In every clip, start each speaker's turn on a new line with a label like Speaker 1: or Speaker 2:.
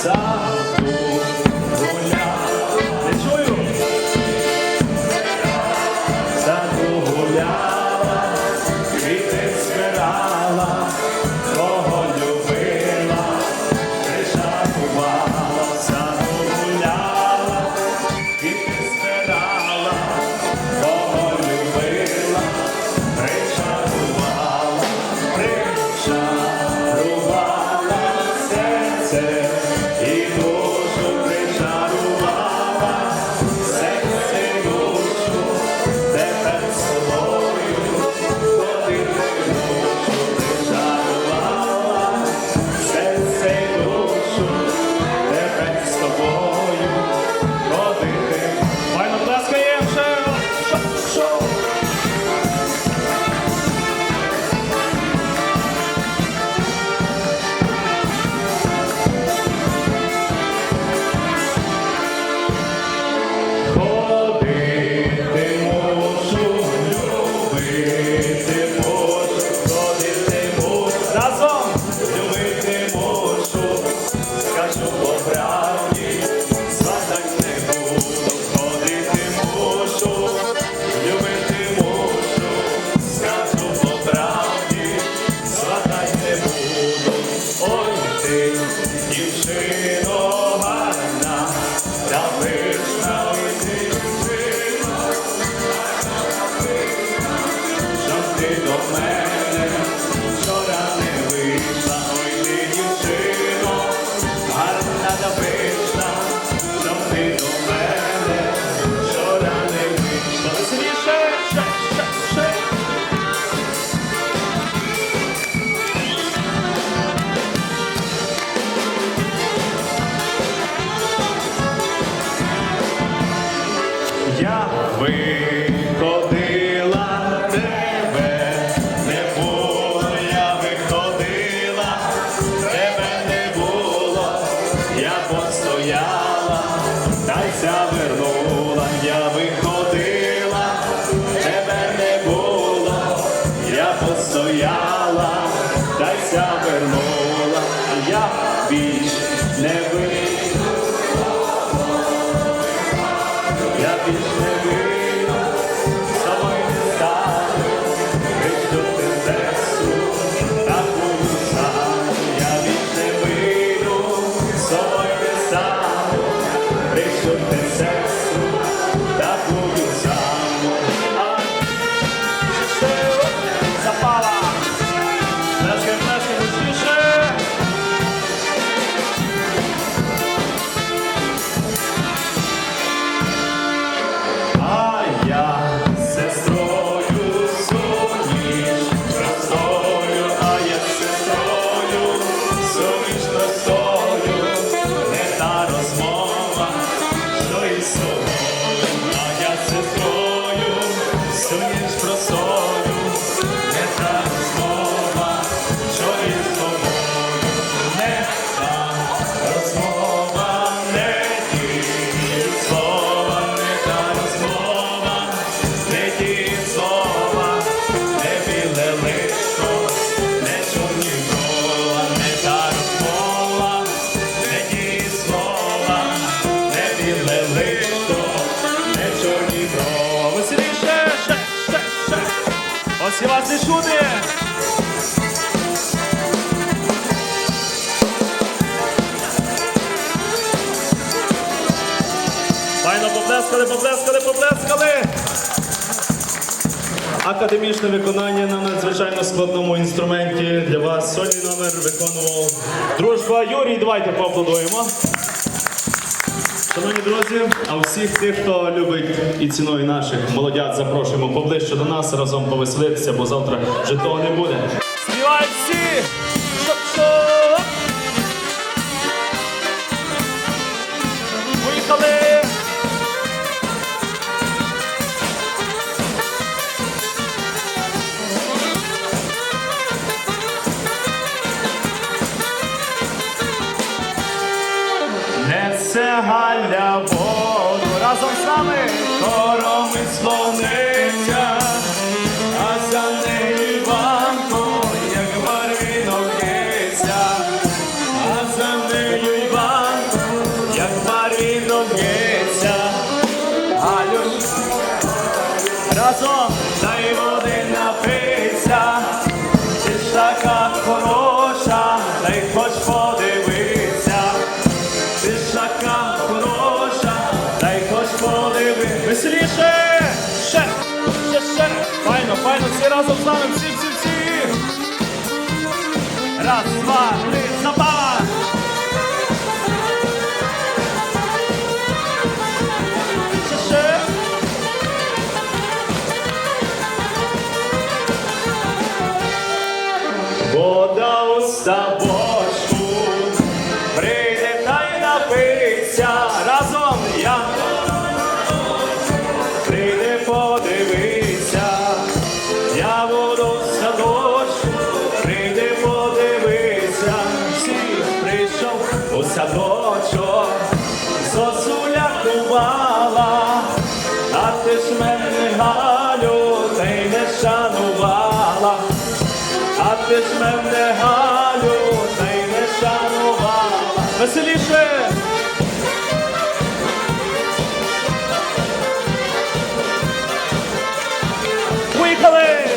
Speaker 1: sorry の поплескали, поплескали, поплескали. Академічне виконання на надзвичайно складному інструменті для вас. Сольний номер виконував дружба Юрій. Давайте поаплодуємо. Шановні друзі, а всіх тих, хто любить і ціною наших молодят, запрошуємо поближче до нас разом повеселитися, бо завтра вже того не буде. Співають всі! ми склониться. Файно, всі разом з нами, всі, всі, всі. Раз, два, три, запала. Вода прийде та й разом я, прийде подивитися. ти ж мене галю, та й не шанувала. Веселіше! Поїхали!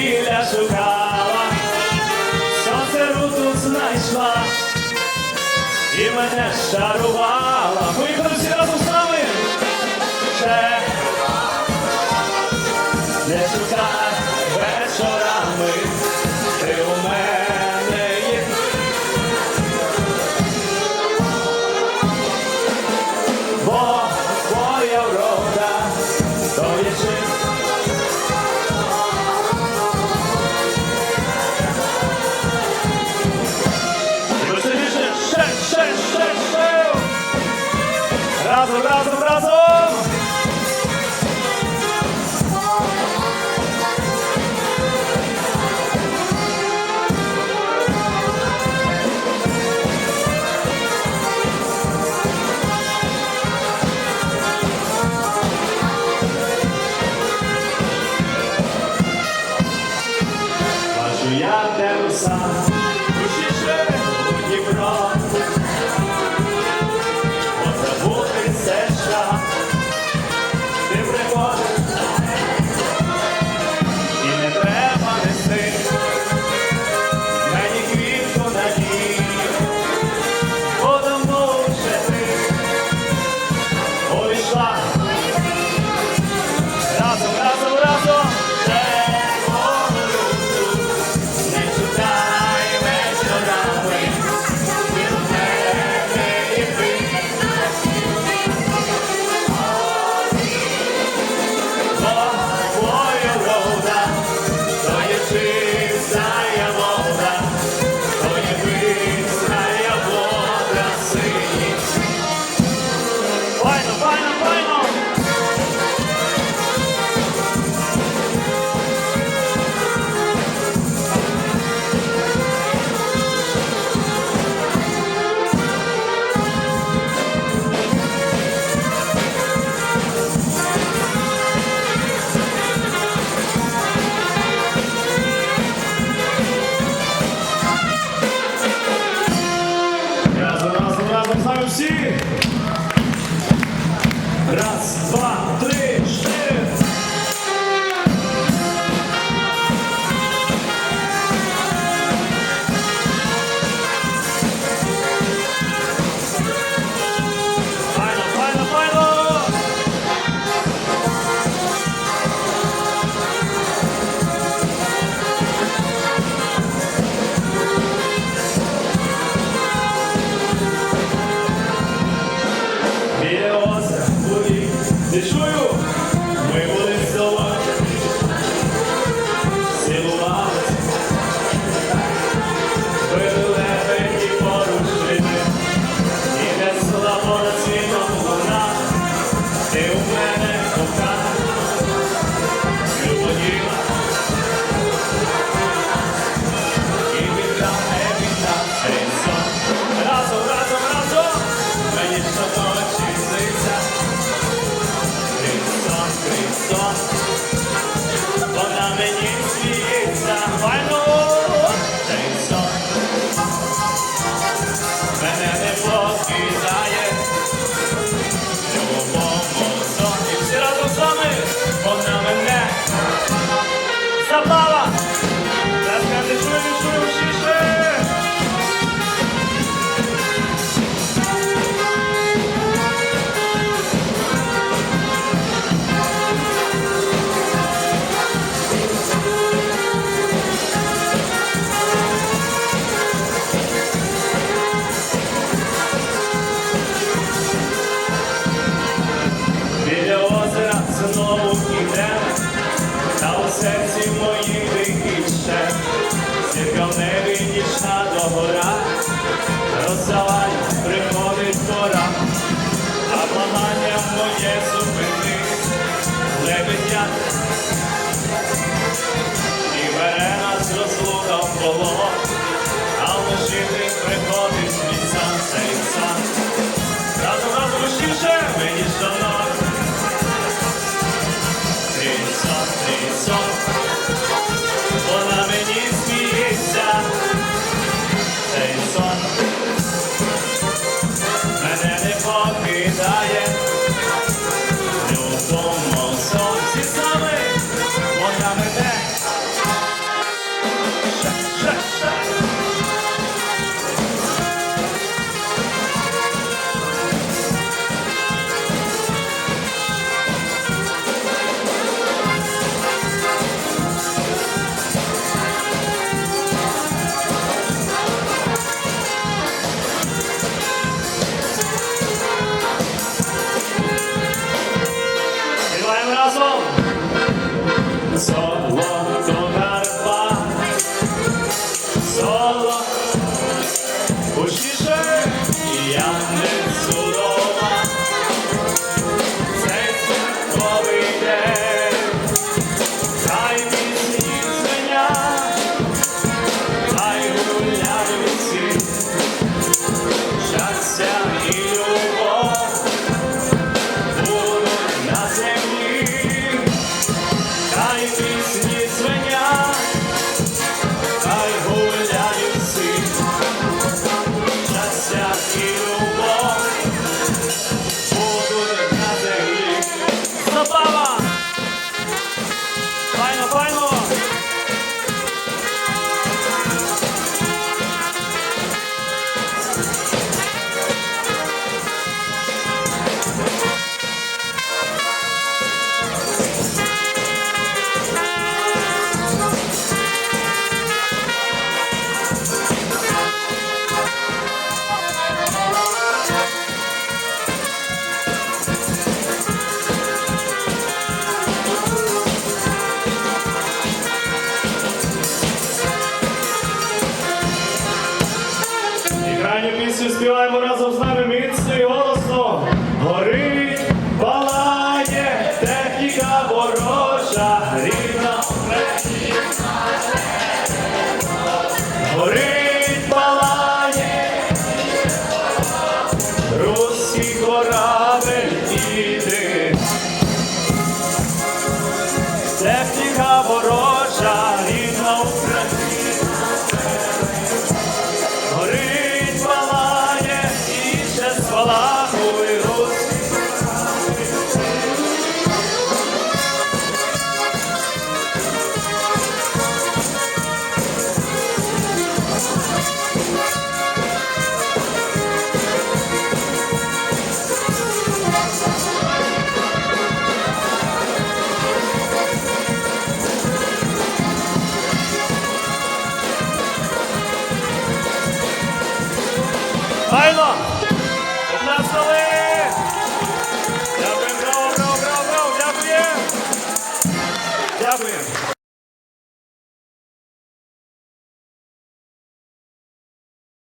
Speaker 1: біля шукала, сонце руту знайшла і мене шарувала. Ми разом з нами. я тем сам. Душі ще у Allah